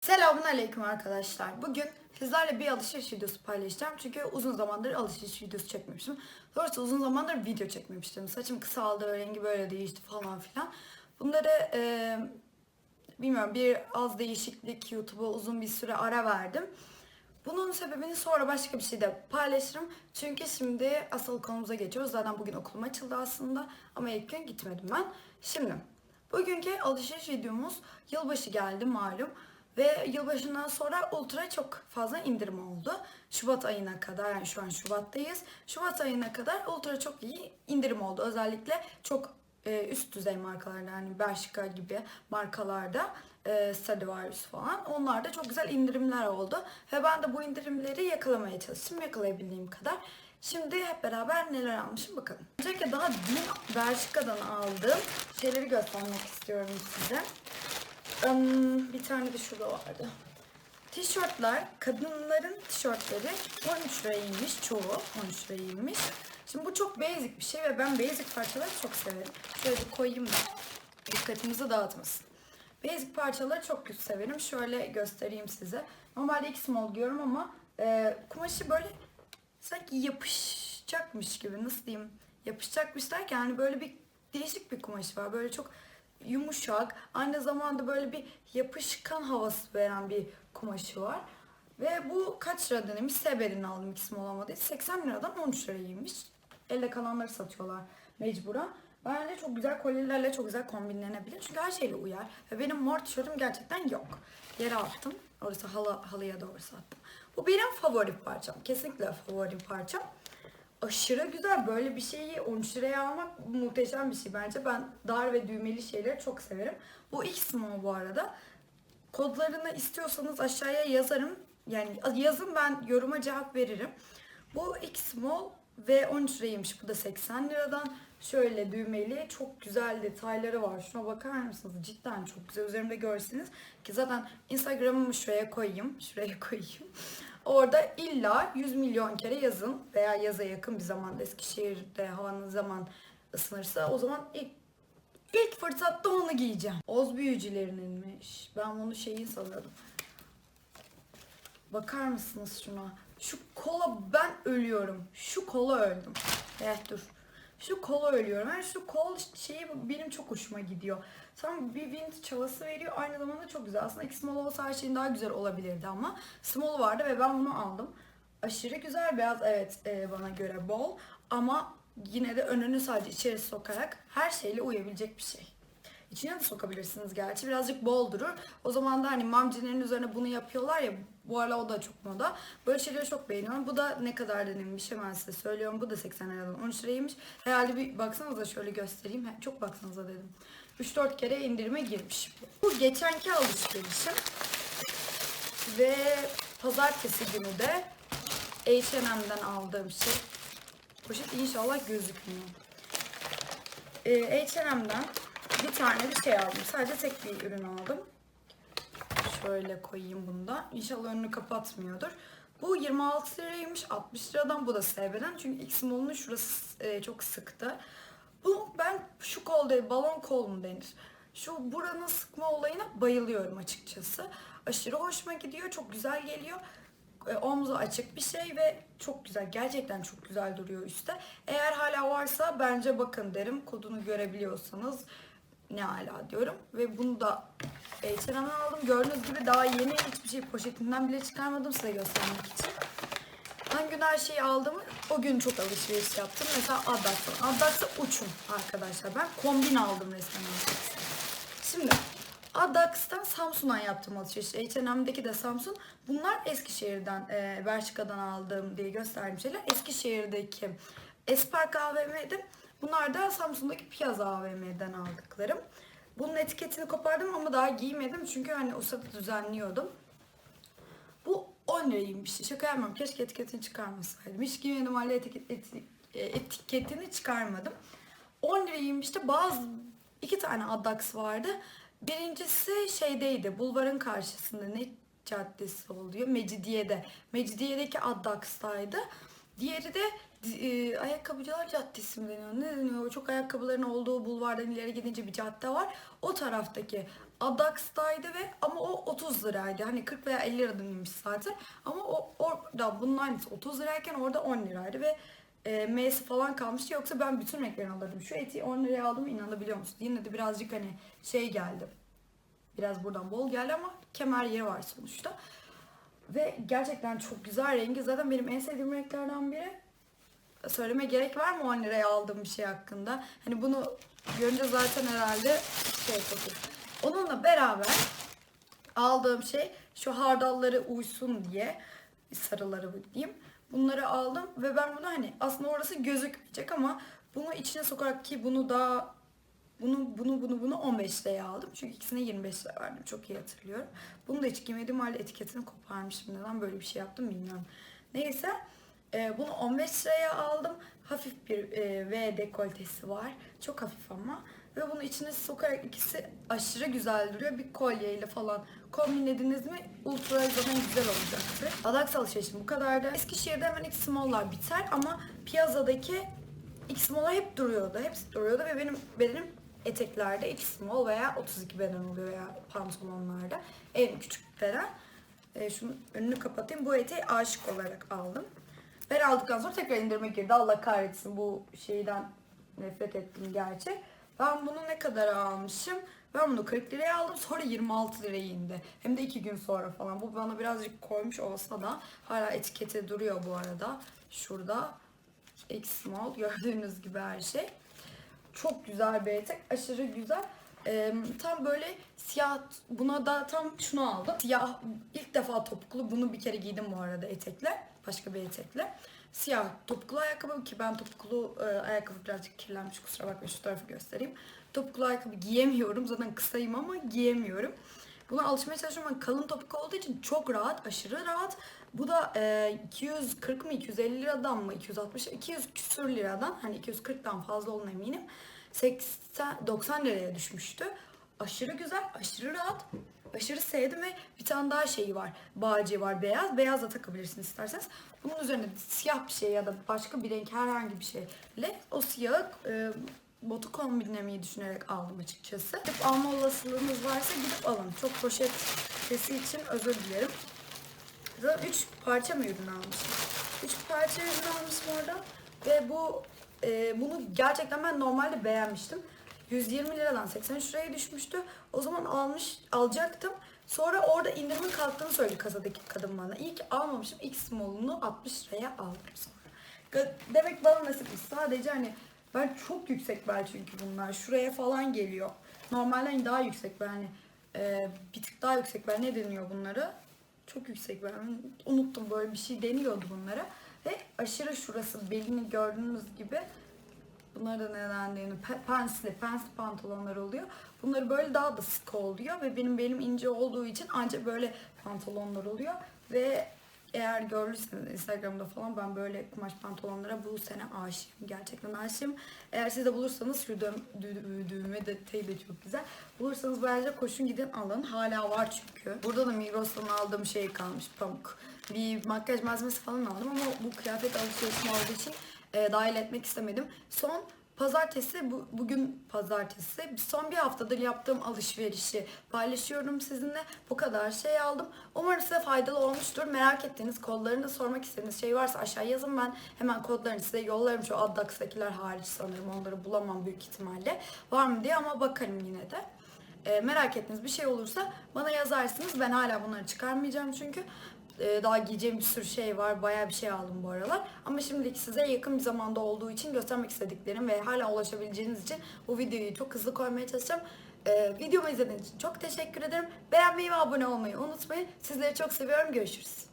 Selamun Aleyküm arkadaşlar. Bugün sizlerle bir alışveriş videosu paylaşacağım. Çünkü uzun zamandır alışveriş videosu çekmemiştim. Doğrusu uzun zamandır video çekmemiştim. Saçım kısaldı, rengi böyle değişti falan filan. Bunları e, bilmiyorum bir az değişiklik YouTube'a uzun bir süre ara verdim. Bunun sebebini sonra başka bir şeyde paylaşırım. Çünkü şimdi asıl konumuza geçiyoruz. Zaten bugün okulum açıldı aslında. Ama ilk gün gitmedim ben. Şimdi bugünkü alışveriş videomuz yılbaşı geldi malum. Ve yılbaşından sonra ultra çok fazla indirim oldu. Şubat ayına kadar yani şu an Şubat'tayız. Şubat ayına kadar ultra çok iyi indirim oldu. Özellikle çok e, üst düzey markalarda yani Bershka gibi markalarda e, Stradivarius falan onlarda çok güzel indirimler oldu. Ve ben de bu indirimleri yakalamaya çalıştım. Yakalayabildiğim kadar. Şimdi hep beraber neler almışım bakalım. Öncelikle daha dün Bershka'dan aldığım şeyleri göstermek istiyorum size. Im, bir tane de şurada vardı. Tişörtler, kadınların tişörtleri 13 liraymış çoğu 13 liraymış. Şimdi bu çok basic bir şey ve ben basic parçaları çok severim. Şöyle bir koyayım da dikkatinizi dağıtmasın. Basic parçaları çok severim. Şöyle göstereyim size. Normalde iki small giyiyorum ama e, kumaşı böyle sanki yapışacakmış gibi nasıl diyeyim yapışacakmış derken yani böyle bir değişik bir kumaş var. Böyle çok yumuşak aynı zamanda böyle bir yapışkan havası veren bir kumaşı var. Ve bu kaç lira denemiş? Seber'in aldım ikisi olamadı. 80 liradan 13 liraymış. Elle kalanları satıyorlar mecburen. Bence çok güzel kolyelerle çok güzel kombinlenebilir. Çünkü her şeyle uyar. Ve benim mor tişörtüm gerçekten yok. Yere attım. Orası halı, halıya doğrusu attım. Bu benim favori parçam. Kesinlikle favori parçam. Aşırı güzel. Böyle bir şeyi 13 liraya almak muhteşem bir şey bence. Ben dar ve düğmeli şeyleri çok severim. Bu X small bu arada. Kodlarını istiyorsanız aşağıya yazarım. Yani yazın ben yoruma cevap veririm. Bu X small ve 13 liraymış. Bu da 80 liradan. Şöyle düğmeli çok güzel detayları var. Şuna bakar mısınız? Cidden çok güzel. Üzerimde görseniz ki zaten Instagram'ımı şuraya koyayım. Şuraya koyayım. Orada illa 100 milyon kere yazın veya yaza yakın bir zamanda Eskişehir'de havanın zaman ısınırsa o zaman ilk ilk fırsatta onu giyeceğim. Oz büyücülerininmiş. Ben bunu şeyin sanıyordum. Bakar mısınız şuna? Şu kola ben ölüyorum. Şu kola öldüm. Evet dur. Şu kola ölüyorum. Yani şu kol şeyi benim çok hoşuma gidiyor. Tam bir vintage havası veriyor. Aynı zamanda çok güzel. Aslında iki small olsa her şeyin daha güzel olabilirdi ama small vardı ve ben bunu aldım. Aşırı güzel beyaz evet e, bana göre bol ama yine de önünü sadece içeri sokarak her şeyle uyabilecek bir şey. İçine de sokabilirsiniz gerçi. Birazcık bol durur. O zaman da hani mamcilerin üzerine bunu yapıyorlar ya. Bu ara o da çok moda. Böyle şeyleri çok beğeniyorum. Bu da ne kadar denilmiş hemen size söylüyorum. Bu da 80 liradan 13 liraymış. Herhalde bir baksanıza şöyle göstereyim. Çok baksanıza dedim. 3-4 kere indirime girmiş. Bu geçenki alışverişim. Ve pazartesi günü de H&M'den aldığım şey. Poşet inşallah gözükmüyor. Ee, H&M'den bir tane bir şey aldım. Sadece tek bir ürün aldım. Şöyle koyayım bunu da. İnşallah önünü kapatmıyordur. Bu 26 liraymış. 60 liradan bu da SB'den. Çünkü X Mall'un şurası e, çok sıktı. Bu ben şu kol değil, balon kol mu denir? Şu buranın sıkma olayına bayılıyorum açıkçası. Aşırı hoşuma gidiyor. Çok güzel geliyor. E, omzu açık bir şey ve çok güzel. Gerçekten çok güzel duruyor üstte. Eğer hala varsa bence bakın derim. Kodunu görebiliyorsanız ne ala diyorum. Ve bunu da H&M'den aldım. Gördüğünüz gibi daha yeni hiçbir şey poşetinden bile çıkarmadım size göstermek için. Hangi gün her şeyi aldığımı o gün çok alışveriş yaptım. Mesela Adax'tan. Adax'a uçum arkadaşlar. Ben kombin aldım resmen. Şimdi Adax'tan Samsun'dan yaptığım alışveriş. H&M'deki de Samsun. Bunlar Eskişehir'den, e, Bershka'dan aldığım diye gösterdiğim şeyler. Eskişehir'deki Espark AVM'de. Bunlar da Samsun'daki Piazza AVM'den aldıklarım. Bunun etiketini kopardım ama daha giymedim çünkü hani o sırada düzenliyordum. Bu 10 liraymış. Şaka yapmıyorum. Keşke etiketini çıkarmasaydım. Hiç giymedim halde etiket, eti- e, etiketini çıkarmadım. 10 liraymış da bazı iki tane Adax vardı. Birincisi şeydeydi. Bulvarın karşısında ne caddesi oluyor? Mecidiye'de. Mecidiye'deki Adax'taydı. Diğeri de e, Ayakkabıcılar Caddesi mi deniyor? Ne deniyor? Çok ayakkabıların olduğu bulvardan ileri gidince bir cadde var. O taraftaki Adax'taydı ve ama o 30 liraydı. Hani 40 veya 50 lira demiş zaten. Ama o orada bunun aynısı 30 lirayken orada 10 liraydı ve e, M'si falan kalmıştı. Yoksa ben bütün renklerini alırdım. Şu eti 10 liraya aldım inanabiliyor musun? Yine de birazcık hani şey geldi. Biraz buradan bol geldi ama kemer yeri var sonuçta. Ve gerçekten çok güzel rengi. Zaten benim en sevdiğim renklerden biri. Söyleme gerek var mı 10 liraya aldığım bir şey hakkında? Hani bunu görünce zaten herhalde şey yapabilir. Onunla beraber aldığım şey şu hardalları uysun diye sarıları diyeyim. Bunları aldım ve ben bunu hani aslında orası gözükmeyecek ama bunu içine sokarak ki bunu daha bunu bunu bunu bunu 15 liraya aldım. Çünkü ikisine 25 lira verdim. Çok iyi hatırlıyorum. Bunu da hiç giymediğim halde etiketini koparmışım. Neden böyle bir şey yaptım bilmiyorum. Neyse. E, bunu 15 liraya aldım. Hafif bir e, V dekoltesi var. Çok hafif ama. Ve bunu içine sokarak ikisi aşırı güzel duruyor. Bir kolyeyle falan kombinlediniz mi ultra zaten güzel olacaktır. Adax alışverişim bu kadardı. Eskişehir'de hemen X small'lar biter ama piyazadaki X small'lar hep duruyordu. Hepsi duruyordu ve benim benim eteklerde X small veya 32 beden oluyor veya pantolonlarda. En küçük beden. E, şunun önünü kapatayım. Bu eteği aşık olarak aldım. Ben aldıktan sonra tekrar indirime girdi. Allah kahretsin bu şeyden nefret ettim gerçi. Ben bunu ne kadar almışım? Ben bunu 40 liraya aldım sonra 26 liraya indi. Hem de 2 gün sonra falan. Bu bana birazcık koymuş olsa da hala etiketi duruyor bu arada. Şurada X small gördüğünüz gibi her şey. Çok güzel bir etek. Aşırı güzel. Ee, tam böyle siyah buna da tam şunu aldım. Siyah ilk defa topuklu bunu bir kere giydim bu arada etekle. Başka bir etekle. Siyah topuklu ayakkabı ki ben topuklu e, ayakkabı birazcık kirlenmiş kusura bakmayın şu tarafı göstereyim. Topuklu ayakkabı giyemiyorum. Zaten kısayım ama giyemiyorum. Buna alışmaya çalışıyorum. Ben kalın topuk olduğu için çok rahat, aşırı rahat. Bu da e, 240 mı 250 liradan mı 260 200 küsür liradan hani 240'tan fazla olduğuna eminim. 80 90 liraya düşmüştü. Aşırı güzel, aşırı rahat. Aşırı sevdim ve bir tane daha şeyi var. Bağcı var beyaz. Beyaz da takabilirsiniz isterseniz. Bunun üzerine siyah bir şey ya da başka bir renk herhangi bir şeyle o siyahı e, botu kombinlemeyi düşünerek aldım açıkçası. Gidip alma olasılığınız varsa gidip alın. Çok poşet sesi için özür dilerim. Zaten 3 parça mı ürün almışım? 3 parça ürün almışım orada. Ve bu e, bunu gerçekten ben normalde beğenmiştim. 120 liradan 83 liraya düşmüştü. O zaman almış alacaktım. Sonra orada indirimin kalktığını söyledi kasadaki kadın bana. İyi ki almamışım. X small'unu 60 liraya aldım sonra. Demek bana nasipmiş. Sadece hani ben çok yüksek bel çünkü bunlar. Şuraya falan geliyor. Normalden daha yüksek bel. Hani e, bir tık daha yüksek bel. Ne deniyor bunları? Çok yüksek bel. Unuttum böyle bir şey deniyordu bunlara. Ve aşırı şurası belini gördüğünüz gibi Bunları da neden dendiğini pe- pensli, pensli pantolonlar oluyor. Bunları böyle daha da sık oluyor ve benim belim ince olduğu için ancak böyle pantolonlar oluyor ve eğer görürseniz Instagram'da falan ben böyle kumaş pantolonlara bu sene aşığım. Gerçekten aşığım. Eğer siz de bulursanız şu dö- dü- düğme detayı da çok güzel. Bulursanız bence koşun gidin alın. Hala var çünkü. Burada da Migros'tan aldığım şey kalmış pamuk. Bir makyaj malzemesi falan aldım ama bu kıyafet alışverişim olduğu için e, dahil etmek istemedim. Son pazartesi, bu, bugün pazartesi. Son bir haftadır yaptığım alışverişi paylaşıyorum sizinle. Bu kadar şey aldım. Umarım size faydalı olmuştur. Merak ettiğiniz, kodlarını da sormak istediğiniz şey varsa aşağı yazın. Ben hemen kodlarını size yollarım. Şu Addax'takiler hariç sanırım. Onları bulamam büyük ihtimalle. Var mı diye ama bakarım yine de. E, merak ettiğiniz bir şey olursa bana yazarsınız. Ben hala bunları çıkarmayacağım çünkü. Ee, daha giyeceğim bir sürü şey var. Bayağı bir şey aldım bu aralar. Ama şimdilik size yakın bir zamanda olduğu için göstermek istediklerim ve hala ulaşabileceğiniz için bu videoyu çok hızlı koymaya çalışacağım. Ee, videomu izlediğiniz için çok teşekkür ederim. Beğenmeyi ve abone olmayı unutmayın. Sizleri çok seviyorum. Görüşürüz.